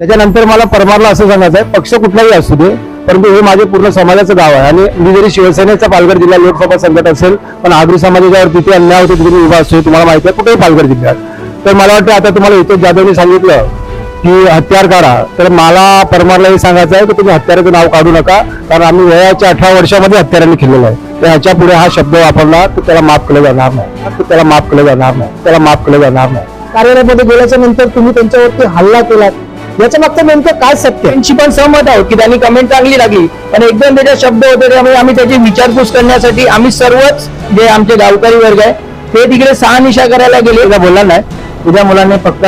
त्याच्यानंतर मला परमारला असं सांगायचं आहे पक्ष कुठलाही असू दे परंतु हे माझे पूर्ण समाजाचं गाव आहे. आणि मी जरी शिवसेनेचा पालघर जिल्हा लोकसभा संघट असेल पण आगरी समाजाच्यावर तिथे अन्याय होतो तिथे उभा असतो तुम्हाला माहिती आहे कुठेही पालघर जिल्ह्यात. तर मला वाटतं आता तुम्हाला इथे जाधवनी सांगितलं की हत्यार काढा. तर मला परमारला हे सांगायचं आहे की तुम्ही हत्याराचं नाव काढू नका कारण आम्ही वयाच्या अठरा वर्षामध्ये हत्यारांनी खेळलेलं आहे. तर ह्याच्या पुढे हा शब्द वापरला तर त्याला माफ केलं जाणार नाही. त्याला माफ केलं जाणार नाही. त्याला माफ केलं जाणार नाही. कार्यालयामध्ये गेल्याच्यानंतर तुम्ही त्यांच्यावरती हल्ला केलात. याच्या मागचं नेमकं काय सत्य? आहे? त्यांची पण सहमत आहोत की त्यांनी कमेंट चांगली लागली. पण एकदम त्याचे शब्द होते त्यामुळे आम्ही त्याची विचारपूस करण्यासाठी आम्ही सर्वच जे आमचे गावकरी वर्ग आहे ते तिकडे शहानिशा करायला गेले. उद्या बोलला नाही. उद्या मुलांनी फक्त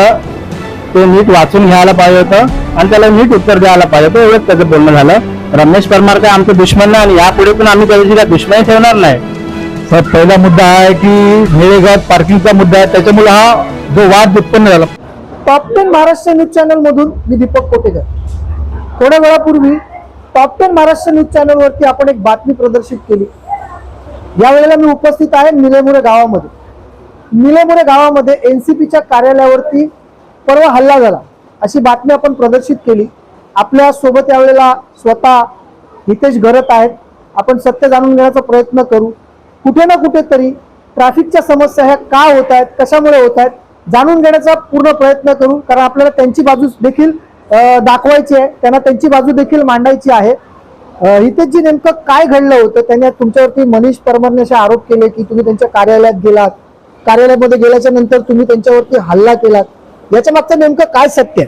ते नीट वाचून घ्यायला पाहिजे होतं आणि त्याला नीट उत्तर द्यायला पाहिजे होतं. एवढंच त्याचं बोलणं झालं. रमेश परमार काय आमचं दुश्मन नाही आणि यापुढे पण आम्ही त्याची काय दुश्मनी ठेवणार नाही. सर पहिला मुद्दा आहे की निळेगाव पार्किंगचा मुद्दा आहे. त्याच्यामुळे हा जो वाद उत्पन्न झाला. Top ten Maharashtra news channel मधून मी दीपक कोटेकर. थोड्या वेळापूर्वी top ten Maharashtra news channel वरती आपण एक बातमी प्रदर्शित केली. यावेळेला मी उपस्थित आहे निलेमुरे गावामध्ये. निलेमुरे गावामध्ये एनसीपीच्या कार्यालयावरती परवा हल्ला झाला. अशी बातमी आपण प्रदर्शित केली. आपल्यासोबत यावेळेला स्वतः हितेश घरत आहेत. आपण सत्य जाणून घेण्याचा प्रयत्न करू. कुठे ना कुठेतरी ट्रॅफिकच्या समस्या ह्या का होत आहेत? कशामुळे होत आहेत? जाणून घेण्याचा पूर्ण प्रयत्न करू कारण आपल्याला त्यांची बाजू देखील दाखवायची आहे. त्यांना त्यांची बाजू देखील मांडायची आहे. अं, हितेशजी नेमकं काय घडलं होतं? त्यांनी तुमच्यावरती मनीष परमरने असे आरोप केले की तुम्ही त्यांच्या कार्यालयात गेलात. कार्यालयामध्ये गेल्याच्यानंतर तुम्ही त्यांच्यावरती हल्ला केलात. याच्या मागचं नेमकं काय सत्य आहे?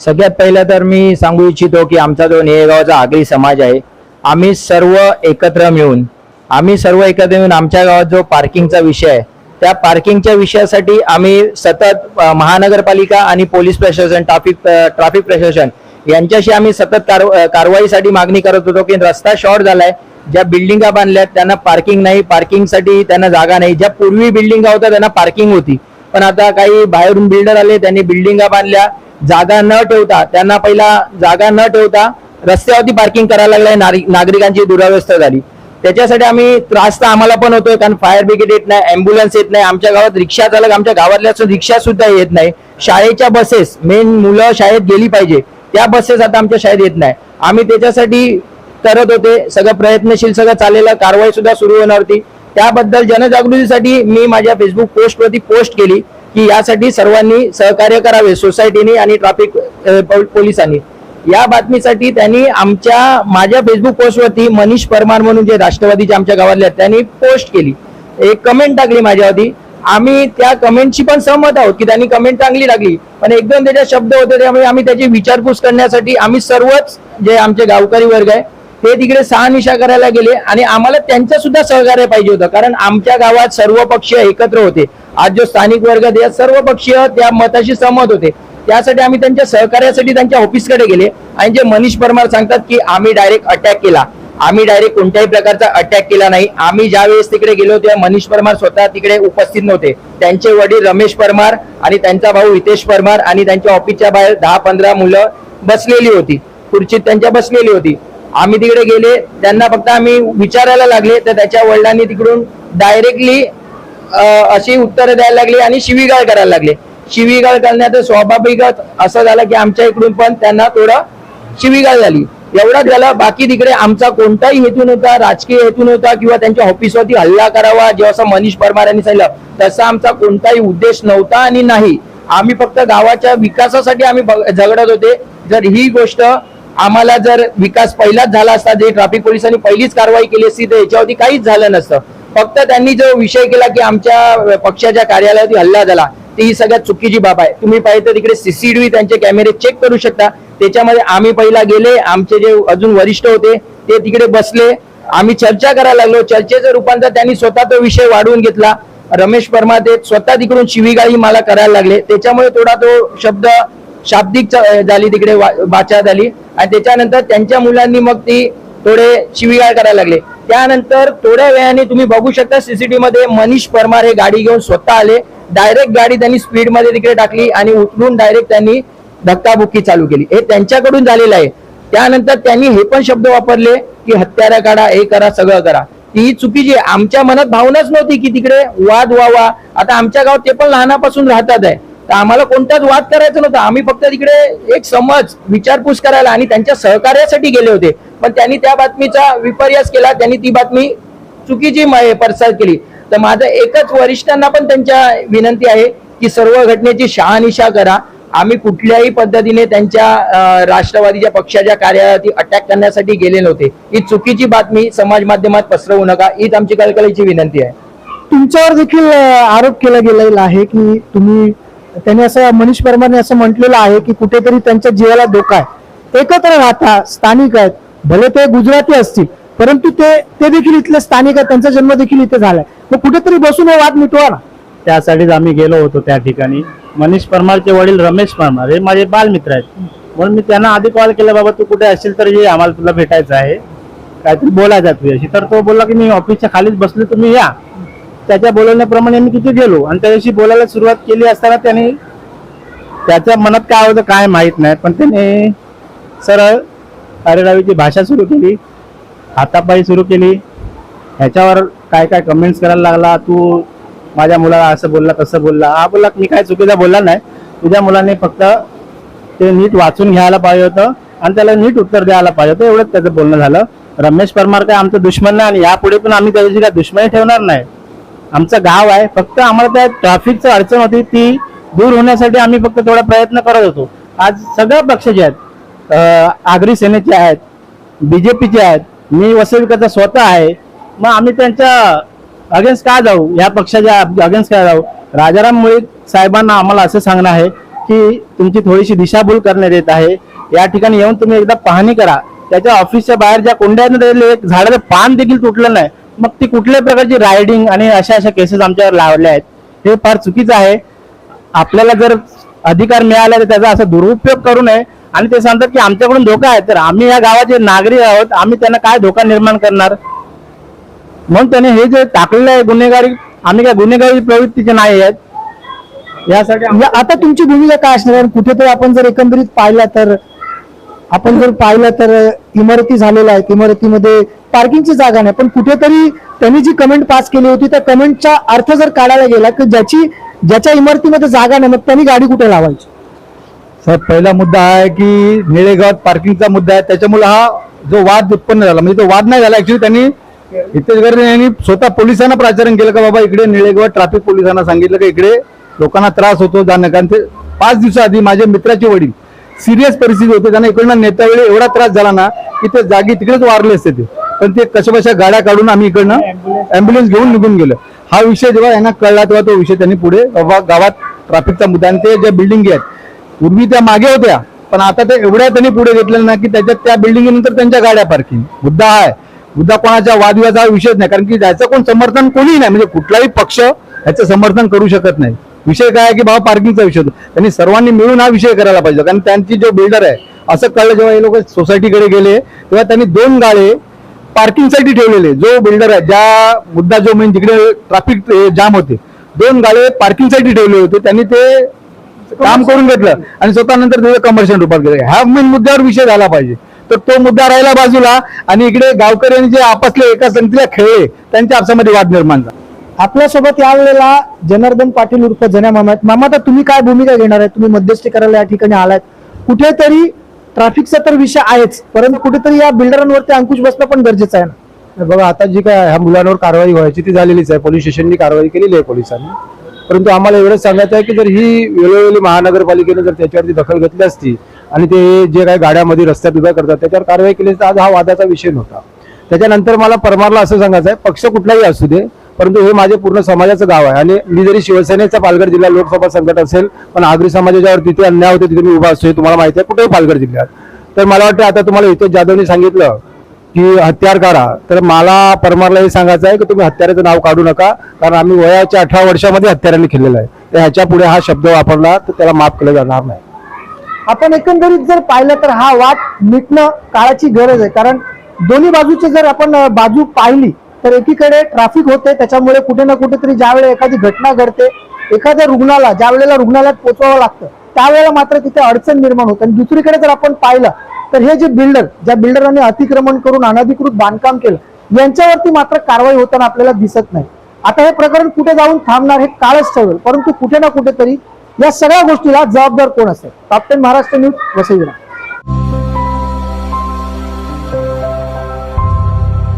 सगळ्यात पहिलं तर मी सांगू इच्छितो की आमचा जो निळेगावचा आगरी समाज आहे आम्ही सर्व एकत्र मिळून आम्ही सर्व एकत्र मिळून आमच्या गावात जो पार्किंगचा विषय आहे त्या पार्किंगच्या विषयासाठी आम्ही सतत महानगरपालिका आणि पोलीस प्रशासन ट्राफिक ट्राफिक प्रशासन यांच्याशी आम्ही सतत कार- कारवाईसाठी मागणी करत होतो की रस्ता शॉर्ट झालाय ज्या बिल्डिंगा बांधल्यात त्यांना पार्किंग नाही पार्किंगसाठी त्यांना जागा नाही. ज्या पूर्वी बिल्डिंगा होत्या त्यांना पार्किंग होती. पण आता काही बाहेरून बिल्डर आले त्यांनी बिल्डिंगा बांधल्या जागा न ठेवता त्यांना पहिला जागा न ठेवता रस्त्यावरती पार्किंग करायला लागलाय नागरिकांची दुरावस्था झाली. त्याच्यासाठी आम्ही त्रास तर आम्हाला पण होतोय कारण फायर ब्रिगेड येत नाही अँब्युलन्स येत नाही आमच्या गावात रिक्षा चालक आमच्या गावातल्या रिक्षा सुद्धा येत नाही. शाळेच्या बसेस मेन मुलं शाळेत गेली पाहिजे. त्या बसेस आता आमच्या शाळेत येत नाही. आम्ही त्याच्यासाठी करत होते सगळं प्रयत्नशील सगळं चाललेलं कारवाई सुद्धा सुरू होणार होती. त्याबद्दल जनजागृतीसाठी मी माझ्या फेसबुक पोस्टवरती पोस्ट केली की यासाठी सर्वांनी सहकार्य करावे सोसायटीने आणि ट्रॅफिक पोलिसांनी. या बातमीसाठी त्यांनी आमच्या माझ्या फेसबुक पोस्टवरती मनीष परमार म्हणून जे राष्ट्रवादीचे आमच्या गावातले आहेत त्यांनी पोस्ट केली. एक कमेंट टाकली माझ्यावरती. आम्ही त्या कमेंटशी पण सहमत आहोत की त्यांनी कमेंट चांगली लागली पण एक दोन त्याच्या शब्द होते त्यामुळे आम्ही त्याची विचारपूस करण्यासाठी आम्ही सर्वच जे आमचे गावकरी वर्ग आहे ते तिकडे शहानिशा करायला गेले आणि आम्हाला त्यांचं सुद्धा सहकार्य पाहिजे होतं. कारण आमच्या गावात सर्व पक्षीय एकत्र होते. आज जो स्थानिक वर्ग आहे, सर्व पक्षीय त्या मताशी सहमत होते. त्यासाठी आम्ही त्यांच्या सहकार्यासाठी त्यांच्या ऑफिसकडे गेले. आणि जे मनीष परमार सांगतात की आम्ही डायरेक्ट अटॅक केला. आम्ही डायरेक्ट कोणत्याही प्रकारचा अटॅक केला नाही. आम्ही ज्या वेळेस तिकडे गेलो तेव्हा मनीष परमार स्वतः तिकडे उपस्थित नव्हते. त्यांचे वडील रमेश परमार आणि त्यांचा भाऊ हितेश परमार आणि त्यांच्या ऑफिसच्या बाहेर दहा पंधरा मुलं बसलेली होती. खुर्चीत त्यांच्या बसलेली होती. आम्ही तिकडे गेले. त्यांना फक्त आम्ही विचारायला लागले. तर त्याच्या वडिलांनी तिकडून डायरेक्टली अशी उत्तरं द्यायला लागली आणि शिवीगाळ करायला लागले. शिवीगाळ घालण्याचं स्वाभाविकच असं झालं की आमच्या इकडून पण त्यांना थोडं शिवीगाळ झाली. एवढाच झालं बाकी तिकडे आमचा कोणताही हेतू नव्हता राजकीय हेतू नव्हता किंवा त्यांच्या ऑफिसवरती हल्ला करावा जेव्हा असं मनीष परमार यांनी सांगितलं तसा आमचा कोणताही उद्देश नव्हता आणि नाही. आम्ही फक्त गावाच्या विकासासाठी आम्ही झगडत होते. जर ही गोष्ट आम्हाला जर विकास पहिलाच झाला असता जे ट्रॅफिक पोलिसांनी पहिलीच कारवाई केली असती तर याच्यावरती काहीच झालं नसतं. फक्त त्यांनी जो विषय केला की आमच्या पक्षाच्या कार्यालयावरती हल्ला झाला ती ही सगळ्यात चुकीची बाब आहे. तुम्ही पाहिजे तर तिकडे सीसीटीव्ही त्यांचे कॅमेरे चेक करू शकता. त्याच्यामध्ये आम्ही पहिला गेले आमचे जे अजून वरिष्ठ होते ते तिकडे बसले. आम्ही चर्चा करायला लागलो. चर्चेचं रूपांतर त्यांनी स्वतः तो विषय वाढवून घेतला. रमेश परमा ते स्वतः तिकडून शिवीगाळी मला करायला लागले. त्याच्यामुळे थोडा तो शब्द शाब्दिक झाली तिकडे वाचा झाली. आणि त्याच्यानंतर त्यांच्या मुलांनी मग ती थोडे शिवीगाळ करायला लागले. त्यानंतर थोड्या वेळाने तुम्ही बघू शकता सीसीटीव्ही मध्ये मनीष परमार हे गाडी घेऊन स्वतः आले. डायरेक्ट गाडी त्यांनी स्पीडमध्ये तिकडे टाकली आणि उतरून डायरेक्ट त्यांनी धक्काबुक्की चालू केली. हे त्यांच्याकडून झालेलं आहे. त्यानंतर त्यांनी हे पण शब्द वापरले की हत्यारा काढा हे करा सगळं करा. ती चुकीची आहे. आमच्या मनात भावनाच नव्हती की तिकडे वाद व्हावा. आता आमच्या गावात ते पण लहानापासून राहतात आहे. तर आम्हाला कोणताच वाद करायचा नव्हता. आम्ही फक्त तिकडे एक समज विचारपूस करायला आणि त्यांच्या सहकार्यासाठी गेले होते. पण त्यांनी त्या बातमीचा विपर्यास केला. त्यांनी ती बातमी चुकीची म- प्रसार केली. तर माझं एकच वरिष्ठांना पण त्यांच्या विनंती आहे की सर्व घटनेची शहानिशा करा. आम्ही कुठल्याही पद्धतीने त्यांच्या राष्ट्रवादीच्या पक्षाच्या कार्यालयात अटॅक करण्यासाठी गेले नव्हते ही चुकीची बातमी समाज माध्यमात पसरवू नका. हीच आमची कलकलेची विनंती आहे. तुमच्यावर देखील आरोप केला गेलेला आहे की तुम्ही त्यांनी असं मनीष परमारने असं म्हटलेलं आहे की कुठेतरी त्यांच्या जीवाला धोका आहे. एकत्र राहता स्थानिक आहेत भले ते गुजराती असतील परंतु ते ते देखील इथले स्थानिक आहेत त्यांचा जन्म देखील इथे झालाय. मग कुठेतरी बसून हे वाद मिटवा ना. त्यासाठीच आम्ही गेलो होतो त्या ठिकाणी. मनीष परमारचे वडील रमेश परमार हे माझे बालमित्र आहेत. म्हणून मी त्यांना आधी कॉल केला बाबा तू कुठे असेल तर ये आम्हाला तुला भेटायचं आहे. काहीतरी बोलायचं तुझ्याशी. तर तो बोलला की मी ऑफिसच्या खालीच बसलो तुम्ही या. त्याच्या बोलवण्याप्रमाणे मी तिथे गेलो आणि त्याच्याशी बोलायला सुरुवात केली असताना त्याने त्याच्या मनात काय होतं काय माहीत नाही पण त्याने सरळ अरेरावीची भाषा सुरू केली. हातापायी सुरू केली. ह्याच्यावर काय काय कमेंट्स करायला लागला? तू माझ्या मुलाला असं बोलला तसं बोलला. हा बोलला मी काय चुकीचा बोलला नाही. तुझ्या मुलाने फक्त ते नीट वाचून घ्यायला पाहिजे होतं आणि त्याला नीट उत्तर द्यायला पाहिजे होतं. एवढंच त्याचं बोलणं झालं. रमेश परमार काय आमचं दुश्मन नाही आणि यापुढे पण आम्ही त्याच्याशी काय दुश्मनी ठेवणार नाही. आमचं गाव आहे. फक्त आम्हाला त्या ट्रॅफिकचं अडचण होती ती दूर होण्यासाठी आम्ही फक्त थोडा प्रयत्न करत होतो. आज सगळ्या पक्षाचे आहेत आगरी सेनेचे आहेत बीजेपीचे आहेत मी वसविकाचा स्वतः आहे. मग आम्ही त्यांच्या अगेन्स्ट का जाऊ? या पक्षाच्या अगेन्स्ट का जाऊ? राजाराम मुळे साहेबांना आम्हाला असं सांगणं आहे की तुमची थोडीशी दिशाभूल करण्यात येत आहे. या ठिकाणी येऊन तुम्ही एकदा पाहणी करा. त्याच्या ऑफिसच्या बाहेर ज्या कोंड्यानं एक झाडाचं पान देखील तुटलं नाही. मग ती कुठल्याही प्रकारची रायडिंग आणि अशा अशा केसेस आमच्यावर लावल्या आहेत हे फार चुकीचं आहे. आपल्याला जर अधिकार मिळाला तर त्याचा असा दुरुपयोग करू नये. आणि ते सांगतात की आमच्याकडून धोका आहे. तर आम्ही या गावाचे नागरिक आहोत आम्ही त्यांना काय धोका निर्माण करणार? म्हणून त्याने हे जे टाकलेलं आहे गुन्हेगारी आम्ही काय गुन्हेगारी प्रवृत्तीचे नाही आहेत. यासाठी आता तुमची भूमिका काय असणार? कारण कुठेतरी आपण जर एकंदरीत पाहिलं तर आपण जर पाहिलं तर इमारती झालेल्या आहेत. इमारतीमध्ये पार्किंगची जागा नाही. पण कुठेतरी त्यांनी जी कमेंट पास केली होती त्या कमेंटचा अर्थ जर काढायला गेला की ज्याची ज्याच्या इमारतीमध्ये जागा नाही मग त्यांनी गाडी कुठे लावायची? सर पहिला मुद्दा हा आहे की निळेगावात पार्किंगचा मुद्दा आहे. त्याच्यामुळे हा जो वाद उत्पन्न झाला म्हणजे तो वाद नाही झाला ऍक्च्युली त्यांनी हितेश गर्जे यांनी स्वतः पोलिसांना प्राचारण केलं का बाबा इकडे निळेगावात ट्रॅफिक पोलिसांना सांगितलं की इकडे लोकांना त्रास होतो जाणं कारण ते पाच दिवसाआधी माझ्या मित्राचे वडील सिरियस परिस्थिती होते. त्यांना इकडनं नेत्या वेळी एवढा त्रास झाला ना की ते जागी तिकडेच वारले असते ते. पण ते कशाबशा गाड्या काढून आम्ही इकडनं अँब्युलन्स घेऊन निघून गेलो. हा विषय जेव्हा यांना कळला तेव्हा तो विषय त्यांनी पुढे बाबा गावात ट्रॅफिकचा मुद्दा आणि ते ज्या बिल्डिंग आहेत पूर्वी त्या मागे होत्या पण आता ते एवढ्या त्यांनी पुढे घेतलं ना की त्याच्यात त्या बिल्डिंग नंतर त्यांच्या गाड्या पार्किंग मुद्दा आहे. मुद्दा कोणाच्या वादविवादाचा हा विषयच नाही कारण की त्याचं कोण समर्थन कोणीही नाही. म्हणजे कुठलाही पक्ष याचं समर्थन करू शकत नाही. विषय काय आहे की बाबा पार्किंगचा विषय होतो. त्यांनी सर्वांनी मिळून हा विषय करायला पाहिजे कारण त्यांची जो बिल्डर आहे असं कळलं जेव्हा हे लोक सोसायटीकडे गेले तेव्हा त्यांनी दोन गाळे पार्किंगसाठी ठेवलेले. जो बिल्डर आहे ज्या मुद्दा जो म्हणजे जिकडे ट्रॅफिक जाम होते दोन गाळे पार्किंगसाठी ठेवले होते. त्यांनी ते काम करून घेतलं आणि स्वतः नंतर त्याचं कमर्शियल रूपात गेलं ह्या मेन मुद्द्यावर विषय झाला पाहिजे. तर तो मुद्दा राहिला बाजूला आणि इकडे गावकऱ्यांनी जे आपसले एका संगतीला खेळले त्यांच्या आपसामध्ये वाद निर्माण झाला. आपल्यासोबत यावेळेला जनार्दन पाटील उर्फ जन्या मामा आहेत. मामा आता तुम्ही काय भूमिका घेणार आहे? तुम्ही मध्यस्थी करायला या ठिकाणी आलात कुठेतरी ट्रॅफिकचा तर विषय आहेच परंतु कुठेतरी या बिल्डरांवरती अंकुश बसणं पण गरजेचं आहे ना? बघा आता जी काय ह्या मुलांवर कारवाई व्हायची ती झालेलीच आहे. पोलीस स्टेशननी कारवाई केलेली आहे पोलिसांनी. परंतु आम्हाला एवढंच सांगायचं आहे की जर ही वेळोवेळी महानगरपालिकेने जर त्याच्यावरती दखल घेतली असती आणि ते जे काही गाड्यामध्ये रस्त्यात उभ्या करतात त्याच्यावर कारवाई केली असती, आज हा वादाचा विषय नव्हता. त्याच्यानंतर मला परमारला असं सांगायचं आहे पक्ष कुठलाही असू दे परंतु हे माझे पूर्ण समाजाचं गाव आहे. आणि मी जरी शिवसेनेचा पालघर जिल्हा लोकसभा संकट असेल पण आगरी समाजाच्यावर तिथे अन्याय होते तिथे मी उभा असतो हे तुम्हाला माहिती आहे कुठेही पालघर जिल्ह्यात. तर मला वाटतं आता तुम्हाला हितेश जाधवनी सांगितलं की हत्यार काढा तर मला परमारला हे सांगायचं आहे की तुम्ही हत्याराचं नाव काढू नका. कारण आम्ही वयाच्या अठरा वर्षामध्ये हत्याराने खेळलेलं आहे. तर ह्याच्या पुढे हा शब्द वापरला तर त्याला माफ केलं जाणार नाही. आपण एकंदरीत जर पाहिलं तर हा वाद मिटणं काळाची गरज आहे. कारण दोन्ही बाजूची जर आपण बाजू पाहिली तर एकीकडे ट्रॅफिक होते त्याच्यामुळे कुठे ना कुठेतरी ज्यावेळेला एखादी घटना घडते एखाद्या रुग्णाला ज्या वेळेला रुग्णालयात पोहोचवावं लागतं त्यावेळेला मात्र तिथे अडचण निर्माण होते. आणि दुसरीकडे जर आपण पाहिलं तर हे जे बिल्डर ज्या बिल्डरांनी अतिक्रमण करून अनधिकृत बांधकाम केलं यांच्यावरती मात्र कारवाई होताना आपल्याला दिसत नाही. आता हे प्रकरण कुठे जाऊन थांबणार हे काळच ठरवेल परंतु कुठे ना कुठेतरी या सगळ्या गोष्टीला जबाबदार कोण असेल? Captain Maharashtra news Vasai